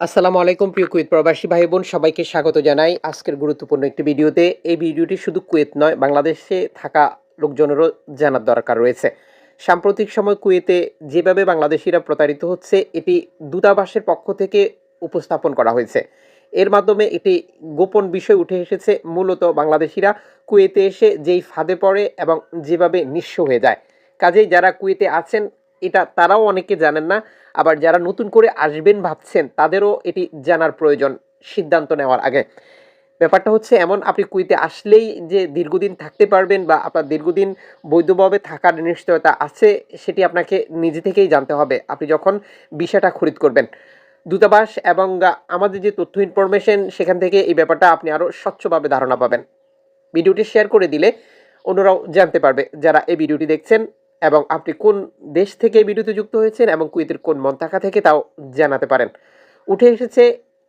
আসসালামু আলাইকুম, প্রিয় কুয়েত প্রবাসী ভাই বোন সবাইকে স্বাগত জানাই আজকের গুরুত্বপূর্ণ একটি ভিডিওতে। এই ভিডিওটি শুধু কুয়েত নয়, বাংলাদেশে থাকা লোকজনেরও জানার দরকার রয়েছে। সাম্প্রতিক সময় কুয়েতে যেভাবে বাংলাদেশিরা প্রতারিত হচ্ছে, এটি দূতাবাসের পক্ষ থেকে উপস্থাপন করা হয়েছে। এর মাধ্যমে এটি গোপন বিষয় উঠে এসেছে, মূলত বাংলাদেশিরা কুয়েতে এসে যেই ফাঁদে পড়ে এবং যেভাবে নিঃস্ব হয়ে যায়। কাজেই যারা কুয়েতে আছেন, এটা তারাও অনেকে জানেন না আবার যারা নতুন করে আসবেন ভাবছেন, তাদেরও এটি জানার প্রয়োজন সিদ্ধান্ত নেওয়ার আগে। ব্যাপারটা হচ্ছে এমন, আপনি কুইতে আসলেই যে দীর্ঘদিন থাকতে পারবেন বা আপনার দীর্ঘদিন বৈধভাবে থাকার নিশ্চয়তা আছে, সেটি আপনাকে নিজে থেকেই জানতে হবে। আপনি যখন বিষয়টা খরিদ করবেন, দূতাবাস এবং আমাদের যে তথ্য ইনফরমেশন, সেখান থেকে এই ব্যাপারটা আপনি আরও স্বচ্ছভাবে ধারণা পাবেন। ভিডিওটি শেয়ার করে দিলে অন্যরাও জানতে পারবে, যারা এই ভিডিওটি দেখছেন এবং আপনি কোন দেশ থেকে ভিডিওতে যুক্ত হয়েছেন এবং কুয়েতের কোন মন্তাকা থেকে তাও জানাতে পারেন। উঠে এসেছে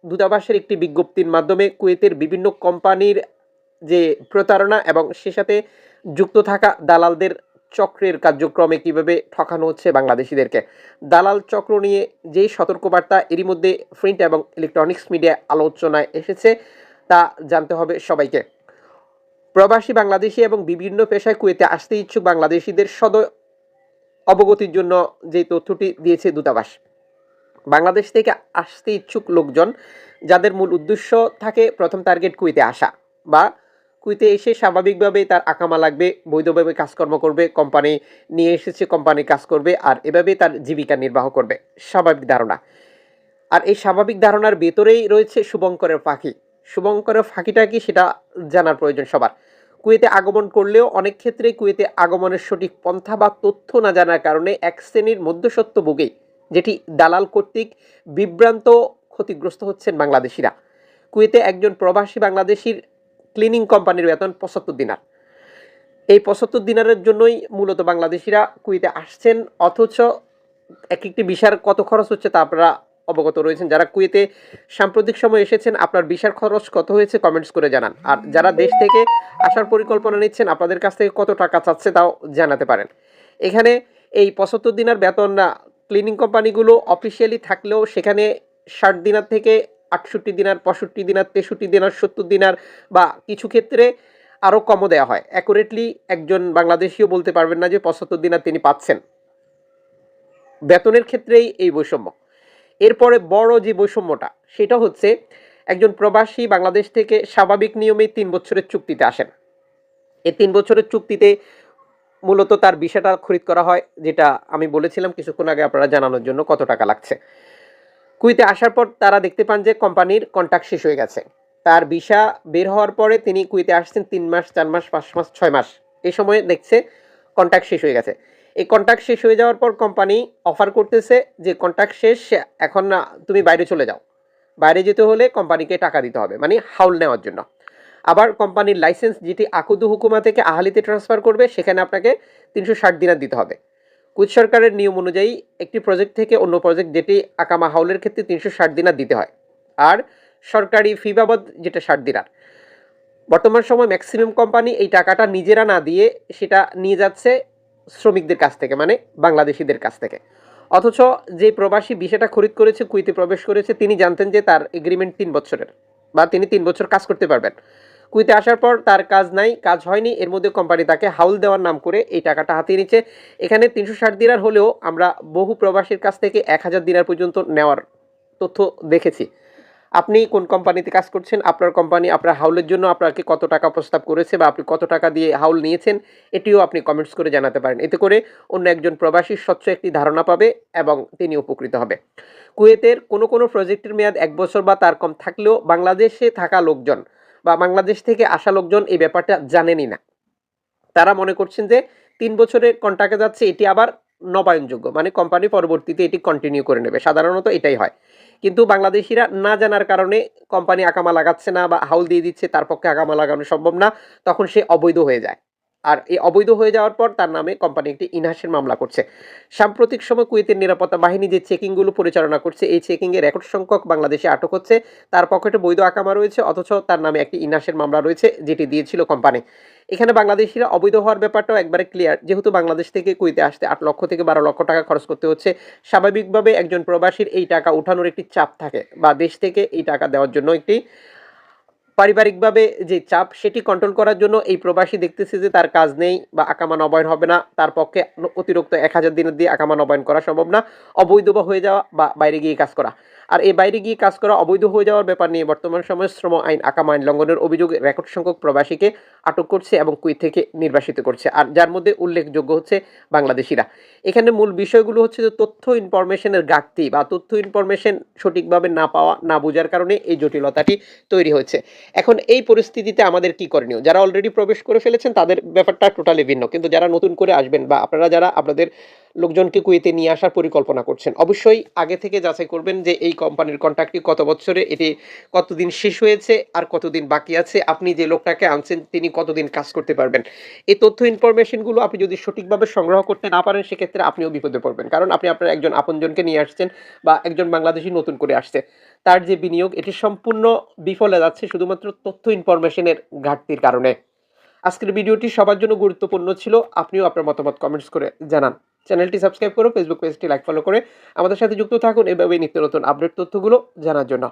দূতাবাসের একটি বিজ্ঞপ্তির মাধ্যমে কুয়েতের বিভিন্ন কোম্পানির যে প্রতারণা এবং সে সাথে যুক্ত থাকা দালালদের চক্রের কার্যক্রমে কীভাবে ঠকানো হচ্ছে বাংলাদেশিদেরকে। দালাল চক্র নিয়ে যেই সতর্কবার্তা এরই মধ্যে প্রিন্ট এবং ইলেকট্রনিক্স মিডিয়া আলোচনায় এসেছে, তা জানতে হবে সবাইকে। প্রবাসী বাংলাদেশি এবং বিভিন্ন পেশায় কুয়েতে আসতে ইচ্ছুক বাংলাদেশিদের সদ অবগতির জন্য যে তথ্যটি দিয়েছে দূতাবাস। বাংলাদেশ থেকে আসতে ইচ্ছুক লোকজন যাদের মূল উদ্দেশ্য থাকে প্রথম টার্গেট কুইতে আসা বা কুইতে এসে স্বাভাবিকভাবে তার আকামা লাগবে, বৈধভাবে কাজকর্ম করবে, কোম্পানি নিয়ে এসেছে কোম্পানি কাজ করবে আর এভাবে তার জীবিকা নির্বাহ করবে। স্বাভাবিক ধারণা। আর এই স্বাভাবিক ধারণার ভেতরেই রয়েছে শুভঙ্করের পাখি শুভঙ্করের ফাঁকিটা কি সেটা জানার প্রয়োজন সবার। কুয়েতে আগমন করলেও অনেক ক্ষেত্রেই কুয়েতে আগমনের সঠিক পন্থা বা তথ্য না জানার কারণে এক শ্রেণির মধ্যসত্ত্ব ভোগেই, যেটি দালাল কর্তৃক বিভ্রান্ত ক্ষতিগ্রস্ত হচ্ছেন বাংলাদেশিরা। কুয়েতে একজন প্রবাসী বাংলাদেশির ক্লিনিং কোম্পানির বেতন পঁচাত্তর দিনার। এই পঁচাত্তর দিনারের জন্যই মূলত বাংলাদেশিরা কুয়েতে আসছেন, অথচ এক একটি বিশার কত খরচ হচ্ছে তা আপনারা অবগত রয়েছেন। যারা কুয়েতে সাম্প্রতিক সময় এসেছেন, আপনার বিশার খরচ কত হয়েছে কমেন্টস করে জানান। আর যারা দেশ থেকে আসার পরিকল্পনা নিচ্ছেন, আপনাদের কাছ থেকে কত টাকা চাচ্ছে তাও জানাতে পারেন। এখানে এই পঁচাত্তর দিনার বেতন ক্লিনিং কোম্পানিগুলো অফিসিয়ালি থাকলেও সেখানে ষাট দিনার থেকে আটষট্টি দিনার, পঁয়ষট্টি দিনার, তেষট্টি দিনার, সত্তর দিনার বা কিছু ক্ষেত্রে আরও কমও দেওয়া হয়। অ্যাকুরেটলি একজন বাংলাদেশিও বলতে পারবেন না যে পঁচাত্তর দিনার তিনি পাচ্ছেন। বেতনের ক্ষেত্রেই এই বৈষম্য। এরপরে বড় যে বৈষম্যটা, সেটা হচ্ছে একজন প্রবাসী বাংলাদেশ থেকে স্বাভাবিক নিয়মে তিন বছরের চুক্তিতে আসেন। এই তিন বছরের চুক্তিতে মূলত তার বিষয়টা খরিদ করা হয়, যেটা আমি বলেছিলাম কিছুক্ষণ আগে আপনারা জানানোর জন্য কত টাকা লাগছে। কুইতে আসার পর তারা দেখতে পান যে কোম্পানির কন্ট্যাক্ট শেষ হয়ে গেছে। তার ভিসা বের হওয়ার পরে তিনি কুইতে আসছেন তিন মাস, চার মাস, পাঁচ মাস, ছয় মাস। এই সময়ে দেখছে কন্ট্যাক্ট শেষ হয়ে গেছে। এই কন্ট্যাক্ট শেষ হয়ে যাওয়ার পর কোম্পানি অফার করতেছে যে কন্ট্যাক্ট শেষ, এখন না, তুমি বাইরে চলে যাও। বাইরে যেতে হলে কোম্পানিকে টাকা দিতে হবে মানে হাউল নেওয়ার জন্য। আবার কোম্পানির লাইসেন্স যেটি আকুদু হুকুমা থেকে আহালিতে ট্রান্সফার করবে, সেখানে আপনাকে তিনশো ষাট দিনার দিতে হবে। কুচ সরকারের নিয়ম অনুযায়ী একটি প্রজেক্ট থেকে অন্য প্রজেক্ট যেটি আকামা হাউলের ক্ষেত্রে তিনশো ষাট দিনার দিতে হয়। আর সরকারি ফি বাবদ যেটা ষাট দিনার। বর্তমান সময় ম্যাক্সিমাম কোম্পানি এই টাকাটা নিজেরা না দিয়ে সেটা নিয়ে যাচ্ছে শ্রমিকদের কাছ থেকে মানে বাংলাদেশিদের কাছ থেকে। অথচ যে প্রবাসী বিষয়টা খরিদ করেছে কুইতে প্রবেশ করেছে, তিনি জানতেন যে তার এগ্রিমেন্ট তিন বছরের বা তিনি তিন বছর কাজ করতে পারবেন। কুইতে আসার পর তার কাজ নাই, কাজ হয়নি, এর মধ্যে কোম্পানি তাকে হাউল দেওয়ার নাম করে এই টাকাটা হাতিয়ে নিচ্ছে এখানে তিনশো ষাট দিনার হলেও আমরা বহু প্রবাসীর কাছ থেকে এক হাজার দিনার পর্যন্ত নেওয়ার তথ্য দেখেছি। আপনি কোন কোম্পানিতে কাজ করছেন, আপনার কোম্পানি আপনার হাউলের জন্য আপনাকে কত টাকা প্রস্তাব করেছে বা আপনি কত টাকা দিয়ে হাউল নিয়েছেন, এটিও আপনি কমেন্টস করে জানাতে পারেন। এতে করে অন্য একজন প্রবাসী স্বচ্ছ একটি ধারণা পাবে এবং তিনি উপকৃত হবে। কুয়েতের কোনো কোনো প্রজেক্টের মেয়াদ এক বছর বা তার কম থাকলেও বাংলাদেশে থাকা লোকজন বা বাংলাদেশ থেকে আসা লোকজন এই ব্যাপারটা জানেনই না। তারা মনে করছেন যে তিন বছরের কন্ট্রাক্টে যাচ্ছে, এটি আবার নবায়নযোগ্য মানে কোম্পানি পরবর্তীতে এটি কন্টিনিউ করে নেবে। সাধারণত এটাই হয়। কিন্তু বাংলাদেশিরা না জানার কারণে কোম্পানি আকামা লাগাচ্ছে না বা হাউল দিয়ে দিচ্ছে, তার পক্ষে আকামা লাগানো সম্ভব না। তখন সে অবৈধ হয়ে যায়। আর এই অবৈধ হয়ে যাওয়ার পর তার নামে কোম্পানি একটি ইনহাসের মামলা করছে। সাম্প্রতিক সময় কুয়েতের নিরাপত্তা বাহিনী যে চেকিংগুলো পরিচালনা করছে, এই চেকিংয়ে রেকর্ড সংখ্যক বাংলাদেশে আটক হচ্ছে। তার পকেটে বৈধ আকামা রয়েছে, অথচ তার নামে একটি ইনহাসের মামলা রয়েছে, যেটি দিয়েছিল কোম্পানি। এখানে বাংলাদেশিরা অবৈধ হওয়ার ব্যাপারটাও একবারে ক্লিয়ার যেহেতু বাংলাদেশ থেকে কুইতে আসতে আট লক্ষ থেকে বারো লক্ষ টাকা খরচ করতে হচ্ছে। স্বাভাবিকভাবে একজন প্রবাসীর এই টাকা উঠানোর একটি চাপ থাকে বা দেশ থেকে এই টাকা দেওয়ার জন্য একটি পারিবারিকভাবে যে চাপ সেটি কন্ট্রোল করার জন্য এই প্রবাসী দেখতেছে যে তার কাজ নেই বা আকামা নবায়ন হবে না, তার পক্ষে অতিরিক্ত এক হাজার দিনের দিয়ে আকামা নবায়ন করা সম্ভব না অবৈধ বা হয়ে যাওয়া বা বাইরে গিয়ে কাজ করা। আর এই বাইরে গিয়ে কাজ করা অবৈধ হয়ে যাওয়ার ব্যাপার নিয়ে বর্তমান সময়ে শ্রম আইন, আকামা আইন লঙ্ঘনের অভিযোগে রেকর্ড সংখ্যক প্রবাসীকে আটক করছে এবং কুইত থেকে নির্বাসিত করছে। আর যার মধ্যে উল্লেখযোগ্য হচ্ছে বাংলাদেশিরা। এখানে মূল বিষয়গুলো হচ্ছে যে তথ্য ইনফরমেশনের ঘাটতি বা তথ্য ইনফরমেশন সঠিকভাবে না পাওয়া, না বোঝার কারণে এই জটিলতাটি তৈরি হয়েছে। এখন এই পরিস্থিতিতে আমাদের কি করণীয়? যারা অলরেডি প্রবেশ করে ফেলেছেন, তাদের ব্যাপারটা টোটালি ভিন্ন। কিন্তু যারা নতুন করে আসবেন বা আপনারা যারা আপনাদের লোকজনকে কুয়েতে নিয়ে আসার পরিকল্পনা করছেন, অবশ্যই আগে থেকে যাচাই করবেন যে এই কোম্পানির কন্ট্রাক্টটি কত বছরে, এটি কতদিন শেষ হয়েছে আর কতদিন বাকি আছে। আপনি যে লোকটাকে আনছেন, তিনি কতদিন কাজ করতে পারবেন? এই তথ্য ইনফরমেশনগুলো আপনি যদি সঠিকভাবে সংগ্রহ করতে না পারেন, সেক্ষেত্রে আপনিও বিপদে পড়বেন। কারণ আপনি আপনার একজন আপনজনকে নিয়ে আসছেন বা একজন বাংলাদেশি নতুন করে আসছে। তার যে বিনিয়োগ, এটি সম্পূর্ণ বিফলে যাচ্ছে শুধুমাত্র তথ্য ইনফরমেশনের ঘাটতির কারণে। আজকের ভিডিওটি সবার জন্য গুরুত্বপূর্ণ ছিল। আপনিও আপনার মতামত কমেন্টস করে জানান। চ্যানেলটি সাবস্ক্রাইব করো ফেসবুক পেজটি লাইক ফলো করে আমাদের সাথে যুক্ত থাকুন। এভাবেই নিত্য নতুন আপডেট তথ্যগুলো জানার জন্য।